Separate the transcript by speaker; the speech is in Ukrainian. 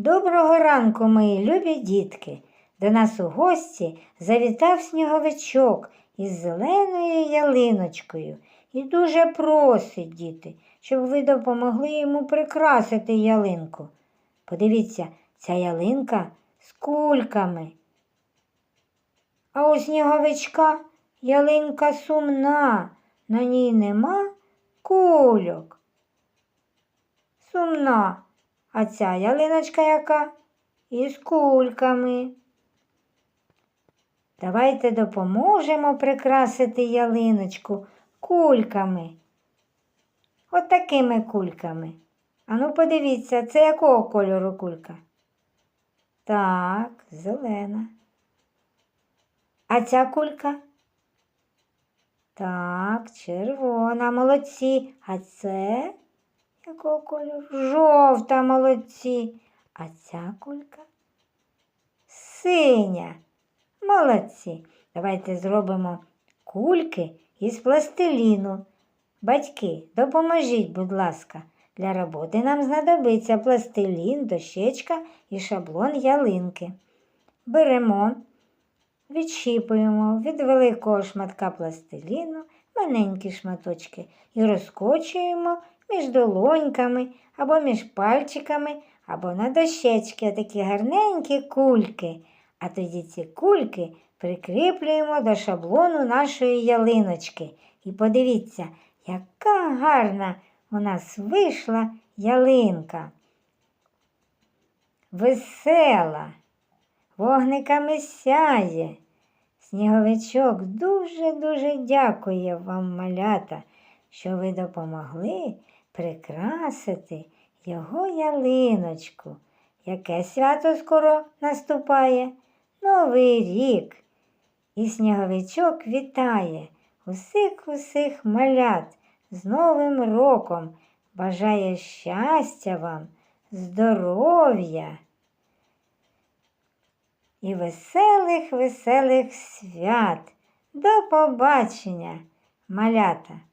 Speaker 1: Доброго ранку, мої любі дітки. До нас у гості завітав сніговичок із зеленою ялиночкою і дуже просить діти, щоб ви допомогли йому прикрасити ялинку. Подивіться, ця ялинка з кульками. А у сніговичка ялинка сумна, на ній нема кульок. Сумна. А ця ялиночка яка? Із кульками. Давайте допоможемо прикрасити ялиночку кульками. От такими кульками. Ану, подивіться, це якого кольору кулька? Так, зелена. А ця кулька? Так, червона, молодці. А це якого кольору? Жовта, молодці. А ця кулька? Синя. Молодці. Давайте зробимо кульки із пластиліну. Батьки, допоможіть, будь ласка. Для роботи нам знадобиться пластилін, дощечка і шаблон ялинки. Беремо, відщіпуємо від великого шматка пластиліну маленькі шматочки і розкочуємо між долоньками або між пальчиками, або на дощечки такі гарненькі кульки. А тоді ці кульки прикріплюємо до шаблону нашої ялиночки. І подивіться, яка гарна у нас вийшла ялинка. Весела, вогниками сяє. Сніговичок дуже-дуже дякує вам, малята, що ви допомогли прикрасити його ялиночку. Яке свято скоро наступає? Новий рік. І сніговичок вітає усіх усіх малят з Новим роком. Бажає щастя вам, здоров'я і веселих, веселих свят. До побачення, малята!